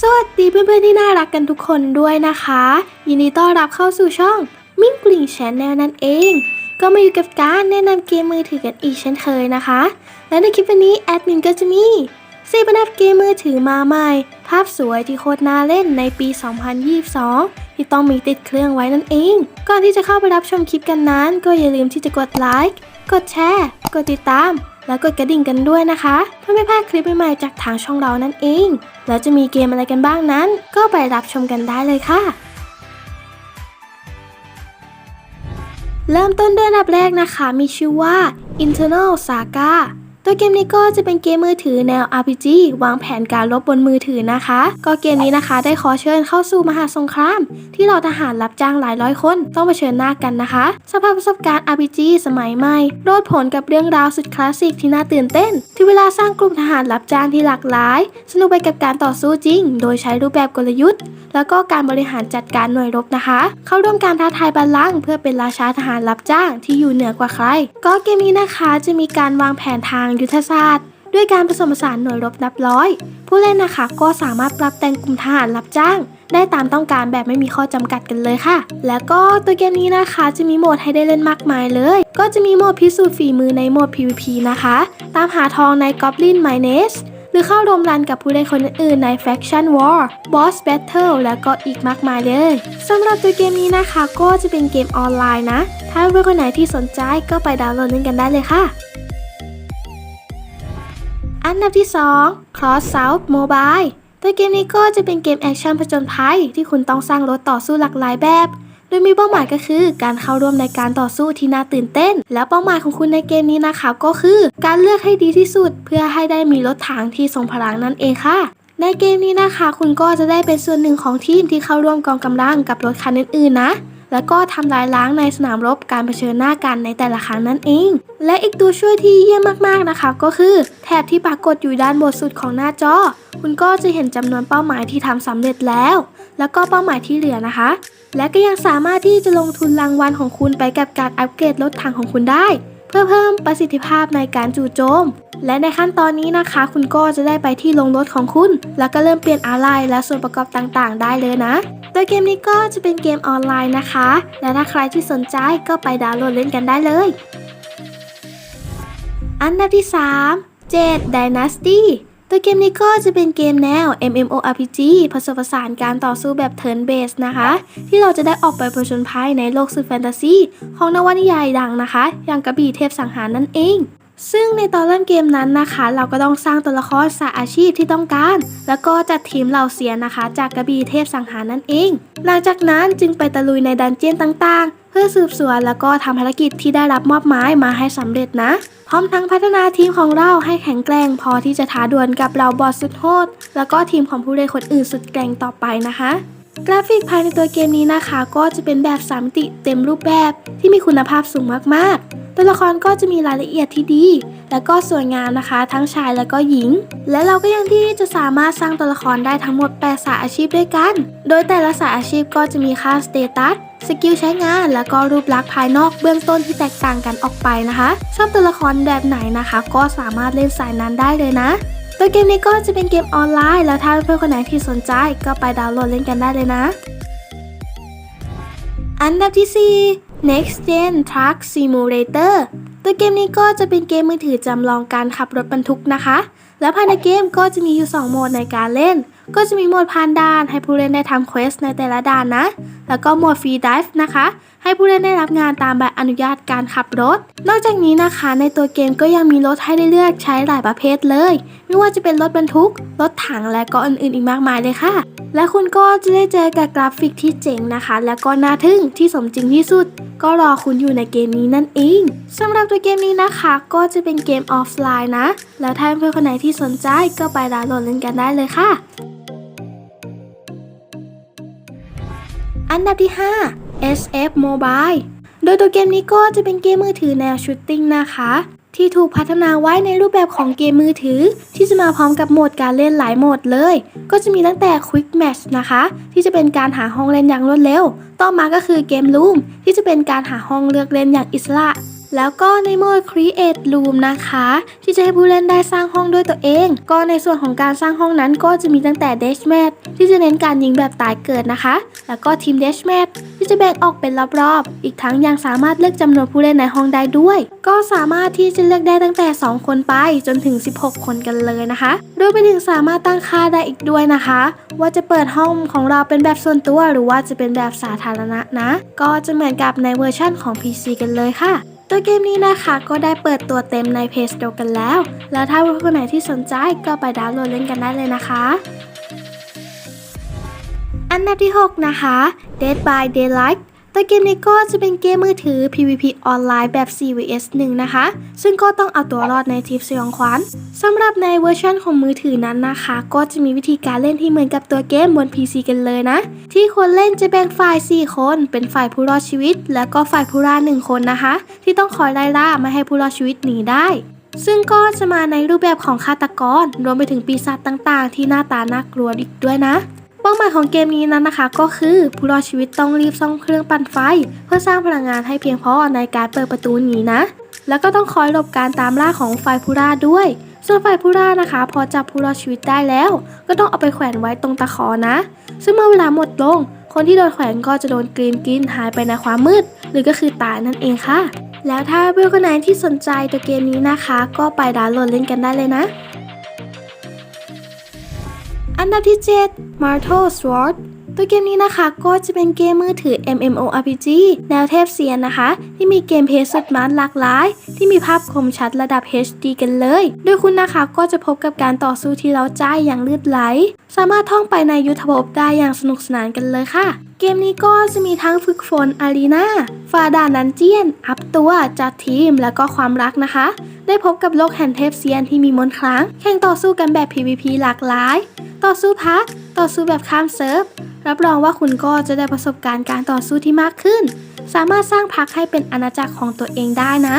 สวัสดีเพื่อนๆที่น่ารักกันทุกคนด้วยนะคะ ยินดีต้อนรับเข้าสู่ช่องมิ่งกลิ่งแชนแนลนั่นเอง ก็มาอยู่กับการแนะนำเกมมือถือกันอีกเช่นเคยนะคะ และในคลิปวันนี้แอดมินก็จะมีซีบันดับเกมมือถือมาใหม่ ภาพสวยที่โคตรน่าเล่นในปี 2022 ที่ต้องมีติดเครื่องไว้นั่นเอง ก่อนที่จะเข้าไปรับชมคลิปกันนั้น ก็อย่าลืมที่จะกดไลค์กดแชร์กดติดตามแล้วกดกระดิ่งกันด้วยนะคะ เพื่อไม่พลาดคลิปใหม่ๆจากทางช่องเรานั่นเอง แล้วจะมีเกมอะไรกันบ้างนั้น ก็ไปรับชมกันได้เลยค่ะ เริ่มต้นด้วยอันดับแรกนะคะ มีชื่อว่า Internal Saga ตัวเกมนี้ก็จะเป็นเกมมือถือแนว RPG วางแผนการรบบนมือถือนะคะ ก็เกมนี้นะคะได้ขอเชิญเข้าสู่มหาสงคราม ที่เราทหารรับจ้างหลายร้อยคน ต้องเผชิญหน้ากันนะคะสภาพประสบการณ์ RPG สมัยใหม่โลดผลกับเรื่องราวสุดคลาสสิกที่น่าตื่นเต้น ที่เวลาสร้างกลุ่มทหารรับจ้างที่หลากหลาย สนุกไปกับการต่อสู้จริง โดยใช้รูปแบบกลยุทธ์ แล้วก็การบริหารจัดการหน่วยรบนะคะ เข้าร่วมการท้าทายบัลลังก์เพื่อเป็นราชาทหารรับจ้างที่อยู่เหนือกว่าใคร ก็เกมนี้นะคะจะมีการวางแผนทางยุทธศาสตร์ ด้วยการผสมผสานหน่วยรบนับร้อย ผู้เล่นนะคะก็สามารถปรับแต่งกลุ่มทหารรับจ้าง ได้ตามต้องการแบบไม่มีข้อจำกัดกันเลยค่ะ แล้วก็ตัวเกมนี้นะคะจะมีโหมดให้ได้เล่นมากมายเลย ก็จะมีโหมดพิสูจน์ฝีมือในโหมด PVP นะคะ ตามหาทองใน Goblin Mines หรือเข้ารวมรันกับผู้เล่นคนอื่นใน Faction War Boss Battle แล้วก็อีกมากมายเลยสำหรับตัวเกมนี้นะคะ ก็จะเป็นเกมออนไลน์นะ ถ้าเพื่อนคนไหนที่สนใจก็ไปดาวน์โหลดเล่นกันได้เลยค่ะ อันดับที่ 2 Cross South Mobile ตัวเกมนี้ก็จะเป็นเกมแอคชั่นผจญภัยที่คุณต้องสร้างรถต่อสู้หลากหลายแบบ โดยมีเป้าหมายก็คือ การเข้าร่วมในการต่อสู้ที่น่าตื่นเต้น และเป้าหมายของคุณในเกมนี้นะคะก็คือ การเลือกให้ดีที่สุด เพื่อให้ได้มีรถถังที่ทรงพลังนั่นเองค่ะในเกมนี้นะคะ คุณก็จะได้เป็นส่วนหนึ่งของทีมที่เข้าร่วมกองกำลังกับรถคันอื่นๆนะ แล้วก็ทำลายล้างในสนามรบการเผชิญหน้ากันในแต่ละครั้งนั่นเอง และอีกตัวช่วยที่เยี่ยมมากๆนะคะ ก็คือแถบที่ปรากฏอยู่ด้านบนสุดของหน้าจอ คุณก็จะเห็นจำนวนเป้าหมายที่ทำสำเร็จแล้ว แล้วก็เป้าหมายที่เหลือนะคะ และก็ยังสามารถที่จะลงทุนรางวัลของคุณไปกับการอัปเกรดรถถังของคุณได้ พื่อเพิ่มประสิทธิภาพในการจู่โจม และในขั้นตอนนี้นะคะ คุณก็จะได้ไปที่ลงรถของคุณ แล้วก็เริ่มเปลี่ยนอะไรและส่วนประกอบต่างๆ ได้เลยนะ โดยเกมนี้ก็จะเป็นเกมออนไลน์นะคะ และถ้าใครที่สนใจก็ไปดาวน์โหลดเล่นกันได้เลย อันดับที่3 7 Dynasty ตัวเกมนี้ก็จะเป็นเกมแนว MMORPG ผสมผสานการต่อสู้แบบ Turn Based นะคะ ที่เราจะได้ออกไปผจญภัยในโลกสุดแฟนตาซีของนวนิยายดังนะคะ อย่างกระบี่เทพสังหารนั่นเอง ซึ่งในตอนเริ่มเกมนั้นนะคะ เราก็ต้องสร้างตัวละครสายอาชีพที่ต้องการ แล้วก็จัดทีมเหล่าเสียนะคะ จากกระบี่เทพสังหารนั่นเอง หลังจากนั้นจึงไปตะลุยในดันเจียนต่างๆ พื่อสืบสวนแล้วก็ทำภารกิจที่ได้รับมอบหมายมาให้สำเร็จนะ พร้อมทั้งพัฒนาทีมของเราให้แข็งแกร่ง พอที่จะท้าดวลกับเราบอสสุดโหดแล้วก็ทีมของผู้เล่นคนอื่นสุดแกร่งต่อไปนะคะกราฟิกภายในตัวเกมนี้นะคะ ก็จะเป็นแบบสามมิติเต็มรูปแบบที่มีคุณภาพสูงมากๆ ตัวละครก็จะมีรายละเอียดที่ดี และก็สวยงามนะคะ ทั้งชายและก็หญิง และเราก็ยังที่จะสามารถสร้างตัวละครได้ทั้งหมด 8 สายอาชีพด้วยกัน โดยแต่ละสายอาชีพก็จะมีค่าสเตตัส สกิลใช้งาน แล้วก็รูปลักษณ์ภายนอกเบื้องต้นที่แตกต่างกันออกไปนะคะ ชอบตัวละครแบบไหนนะคะ ก็สามารถเล่นสายนั้นได้เลยนะตัวเกมนี้ก็จะเป็นเกมออนไลน์ แล้วถ้าเพื่อนๆคนไหนที่สนใจก็ไปดาวน์โหลดเล่นกันได้เลยนะ อันดับที่ 4 Next Gen Truck Simulator ตัวเกมนี้ก็จะเป็นเกมมือถือจำลองการขับรถบรรทุกนะคะ และภายในเกมก็จะมีอยู่ 2 โหมดในการเล่น ก็จะมีโหมดผ่านด่านให้ผู้เล่นได้ทำเควสในแต่ละด่านนะ แล้วก็โหมดฟรีดิฟนะคะ ให้ผู้เล่นได้รับงานตามใบอนุญาตการขับรถ นอกจากนี้นะคะ ในตัวเกมก็ยังมีรถให้ได้เลือกใช้หลายประเภทเลย ไม่ว่าจะเป็นรถบรรทุก รถถังและก็อื่นๆอีกมากมายเลยค่ะ และคุณก็จะได้เจอกับกราฟิกที่เจ๋งนะคะ และก็น่าทึ่งที่สมจริงที่สุด ก็รอคุณอยู่ในเกมนี้นั่นเองสำหรับตัวเกมนี้นะคะก็จะเป็นเกมออฟไลน์นะ แล้วถ้าเพื่อนคนไหนที่สนใจก็ไปดาวน์โหลดเล่นกันได้เลยค่ะ อันดับที่ 5 SF Mobile โดยตัวเกมนี้ก็จะเป็นเกมมือถือแนวชูตติ้งนะคะ ที่ถูกพัฒนาไว้ในรูปแบบของเกมมือถือ ที่จะมาพร้อมกับโหมดการเล่นหลายโหมดเลย ก็จะมีตั้งแต่ Quick Match นะคะ ที่จะเป็นการหาห้องเล่นอย่างรวดเร็ว ต่อมาก็คือเกมลูมที่จะเป็นการหาห้องเลือกเล่นอย่างอิสระ แล้วก็ในโหมด Create Room นะคะ ที่จะให้ผู้เล่นได้สร้างห้องด้วยตัวเอง ก็ในส่วนของการสร้างห้องนั้นก็จะมีตั้งแต่ Deathmatch ที่จะเน้นการยิงแบบตายเกิดนะคะ แล้วก็ Team Deathmatch ที่จะแบ่งออกเป็นรอบๆ อีกทั้งยังสามารถเลือกจำนวนผู้เล่นในห้องได้ด้วย ก็สามารถที่จะเลือกได้ตั้งแต่ 2 คนไปจนถึง 16 คนกันเลยนะคะรวมไปถึงสามารถตั้งค่าได้อีกด้วยนะคะ ว่าจะเปิดห้องของเราเป็นแบบส่วนตัว หรือว่าจะเป็นแบบสาธารณะนะ ก็จะเหมือนกับในเวอร์ชั่นของ PC กันเลยค่ะ ตัวเกมนี้นะคะก็ได้เปิดตัวเต็มใน Play Store กันแล้ว แล้วถ้าคนไหนที่สนใจก็ไปดาวน์โหลดเล่นกันได้เลยนะคะ อันดับที่ 6 นะคะ Dead by Daylight ตัวเกมนี้ก็จะเป็นเกมมือถือ PVP ออนไลน์แบบ 4vs 1 นะคะ ซึ่งก็ต้องเอาตัวรอดในทิปสยองขวัญสำหรับในเวอร์ชันของมือถือนั้นนะคะ ก็จะมีวิธีการเล่นที่เหมือนกับตัวเกมบน PC กันเลยนะ ที่คนเล่นจะแบ่งฝ่าย 4 คน เป็นฝ่ายผู้รอดชีวิต และก็ฝ่ายผู้ล่า1คนนะคะ ที่ต้องคอยไล่ล่าไม่ให้ผู้รอดชีวิตหนีได้ซึ่งก็จะมาในรูปแบบของฆาตกร รวมไปถึงปีศาจต่างๆ ที่หน้าตาน่ากลัวอีกด้วยนะ เป้าหมายของเกมนี้นั้นนะคะ ก็คือผู้รอดชีวิตต้องรีบซ่อมเครื่องปั่นไฟ เพื่อสร้างพลังงานให้เพียงพอในการเปิดประตูหนีนะ แล้วก็ต้องคอยหลบการตามล่าของฝ่ายผู้ล่าด้วย ส่วนฝ่ายผู้ล่านะคะ พอจับผู้รอดชีวิตได้แล้ว ก็ต้องเอาไปแขวนไว้ตรงตะขอนะ ซึ่งเมื่อเวลาหมดลง คนที่โดนแขวนก็จะโดนกรีนกินหายไปในความมืด หรือก็คือตายนั่นเองค่ะ แล้วถ้าเพื่อนคนไหนที่สนใจตัวเกมนี้นะคะ ก็ไปดาวน์โหลดเล่นกันได้เลยนะ อันดับที่ 7 m a r t a l Sword ตัวเกมนี้นะคะก็จะเป็นเกมมือถือ MMORPG แนวเทพเซียนนะคะ ที่มีเกมเพลย์สุดมันหลากหลาย ที่มีภาพคมชัดระดับ HD กันเลย โดยคุณนะคะก็จะพบกับการต่อสู้ที่เราใจอย่างลืดไหล สามารถท่องไปในยุทธภพได้อย่างสนุกสนานกันเลยค่ะ เกมนี้ก็จะมีทั้งฝึกฝนอารีนาฟาดานันเจียน อัพตัว จัดทีม แล้วก็ความรักนะคะ ได้พบกับโลกแห่งเทพเซียนที่มีมนต์ครั้ง แข่งต่อสู้กันแบบ PVP หลากหลาย ต่อสู้พัก ต่อสู้แบบข้ามเซิร์ฟ รับรองว่าคุณก็จะได้ประสบการณ์การต่อสู้ที่มากขึ้น สามารถสร้างพักให้เป็นอาณาจักรของตัวเองได้นะ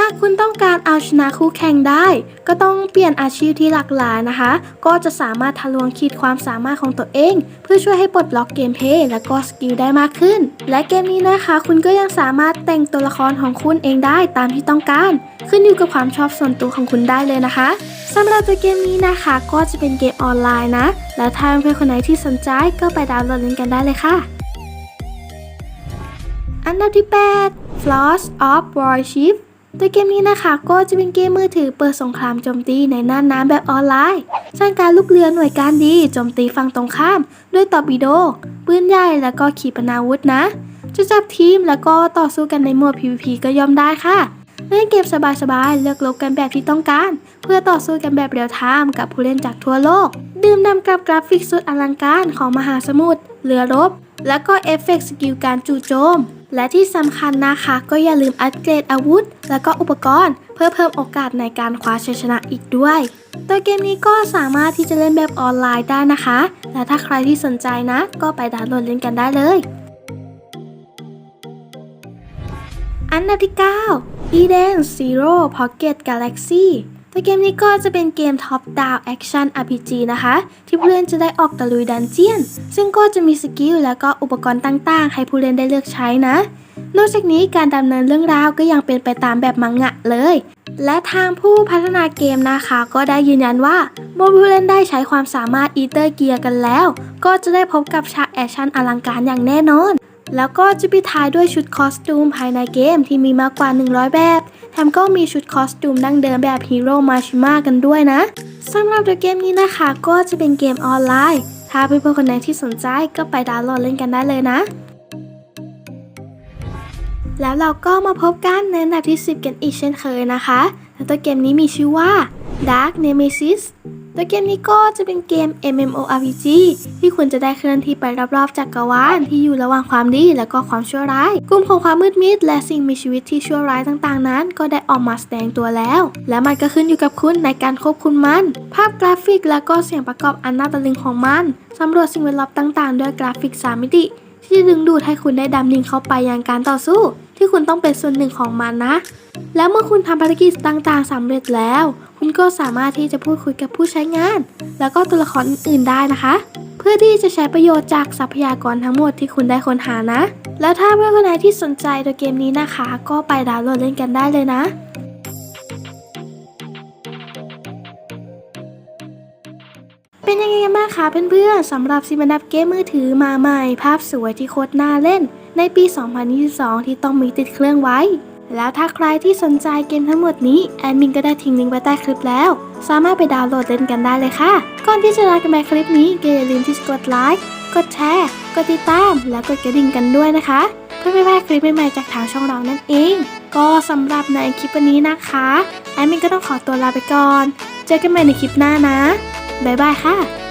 หากคุณต้องการเอาชนะคู่แข่งได้ ก็ต้องเปลี่ยนอาชีพที่หลากหลายนะคะ ก็จะสามารถทะลวงขีดความสามารถของตัวเอง เพื่อช่วยให้ปลดล็อกเกมเพย์และก็สกิลได้มากขึ้น และเกมนี้นะคะ คุณก็ยังสามารถแต่งตัวละครของคุณเองได้ตามที่ต้องการ ขึ้นอยู่กับความชอบส่วนตัวของคุณได้เลยนะคะสำหรับตัวเกมนี้นะคะก็จะเป็นเกมออนไลน์นะ และถ้าเพื่อนคนไหนที่สนใจก็ไปดาวน์โหลดเล่นกันได้เลยค่ะ อันดับที่ 8 Flaws of Warship ตัวเกมนี้นะคะก็จะเป็นเกมมือถือเปิดสงครามโจมตีในน่านน้ำแบบออนไลน์ สร้างการลุกเรือหน่วยการดีโจมตีฝั่งตรงข้าม ด้วยตอร์ปิโด ปืนใหญ่แล้วก็ขีปนาวุธนะ จะจับทีมแล้วก็ต่อสู้กันในโหมด PVP ก็ย่อมได้ค่ะเล่นเกมสบายๆ เลือกลบกันแบบที่ต้องการ เพื่อต่อสู้กันแบบเรียลไทม์กับผู้เล่นจากทั่วโลก ดื่มด่ำกับกราฟิกสุดอลังการของมหาสมุทรเรือรบ แล้วก็เอฟเฟกต์สกิลการจู่โจม และที่สำคัญนะคะ ก็อย่าลืมอัปเกรดอาวุธ และก็อุปกรณ์ เพื่อเพิ่มโอกาสในการคว้าชัยชนะอีกด้วยตัวเกมนี้ก็สามารถที่จะเล่นแบบออนไลน์ได้นะคะ และถ้าใครที่สนใจนะ ก็ไปดาวน์โหลดเล่นกันได้เลย อันดับที่9 Eden Zero Pocket Galaxy ตัวเกมนี้ก็จะเป็นเกม Top Down Action RPG นะคะ ที่ผู้เล่นจะได้ออกตะลุยดันเจียน ซึ่งก็จะมีสกิลและก็อุปกรณ์ต่างๆ ให้ผู้เล่นได้เลือกใช้นะ นอกจากนี้การดำเนินเรื่องราวก็ยังเป็นไปตามแบบมังงะเลย และทางผู้พัฒนาเกมนะคะ ก็ได้ยืนยันว่าเมื่อผู้เล่นได้ใช้ความสามารถอีเตอร์เกียร์กันแล้ว ก็จะได้พบกับฉากแอคชั่นอลังการอย่างแน่นอน แล้วก็จะปิดท้ายด้วยชุดคอสตูมภายในเกมที่มีมากกว่า 100 แบบ แถมก็มีชุดคอสตูมดั้งเดิมแบบฮีโร่มาชิมากันด้วยนะสำหรับตัวเกมนี้นะคะก็จะเป็นเกมออนไลน์ ถ้าเพื่อนๆคนไหนที่สนใจก็ไปดาวน์โหลดเล่นกันได้เลยนะ แล้วเราก็มาพบกันในอันดับที่ 10 กันอีกเช่นเคยนะคะ แล้วตัวเกมนี้มีชื่อว่า Dark Nemesis ตัวเกมนี้ก็จะเป็นเกม MMORPG ที่คุณจะได้เคลื่อนที่ไปรอบๆจักกรวาลที่อยู่ระหว่างความดีและก็ความชั่วร้าย กลุ่มของความมืดมิดและสิ่งมีชีวิตที่ชั่วร้ายต่างๆ นั้น ก็ได้ออกมาแสดงตัวแล้ว และมันก็ขึ้นอยู่กับคุณในการควบคุมมัน ภาพกราฟิกและก็เสียงประกอบอันน่าตะลึงของมันสำรวจสิ่งแวดล้อมต่างๆ ด้วยกราฟิก 3 มิติ ที่จะดึงดูดให้คุณได้ดำดิ่งเข้าไปยังการต่อสู้ ที่คุณต้องเป็นส่วนหนึ่งของมันนะ แล้วเมื่อคุณทำภารกิจต่างๆสำเร็จแล้ว คุณก็สามารถที่จะพูดคุยกับผู้ใช้งาน แล้วก็ตัวละครอื่นๆได้นะคะ เพื่อที่จะใช้ประโยชน์จากทรัพยากรทั้งหมดที่คุณได้ค้นหานะ แล้วถ้าเพื่อนคนไหนที่สนใจตัวเกมนี้นะคะ ก็ไปดาวน์โหลดเล่นกันได้เลยนะเป็นยังไงกันบ้างคะเพื่อนๆสำหรับซิมันดับเกมมือถือมาใหม่ ภาพสวยที่โคตรน่าเล่น ในปี 2022 ที่ต้องมีติดเครื่องไว้ แล้วถ้าใครที่สนใจเกมทั้งหมดนี้แอดมินก็ได้ทิ้งลิงก์ไว้ใต้คลิปแล้ว สามารถไปดาวน์โหลดเล่นกันได้เลยค่ะ ก่อนที่จะลากันไปคลิปนี้ก็อย่าลืมที่จะกดไลค์ กดแชร์ กดติดตาม แล้วกดกระดิ่งกันด้วยนะคะ เพื่อไม่พลาดคลิปใหม่ๆจากทางช่องเรานั่นเอง ก็สำหรับในคลิปวันนี้นะคะแอดมินก็ต้องขอตัวลาไปก่อน เจอกันใหม่ในคลิปหน้านะบ๊ายบายค่ะ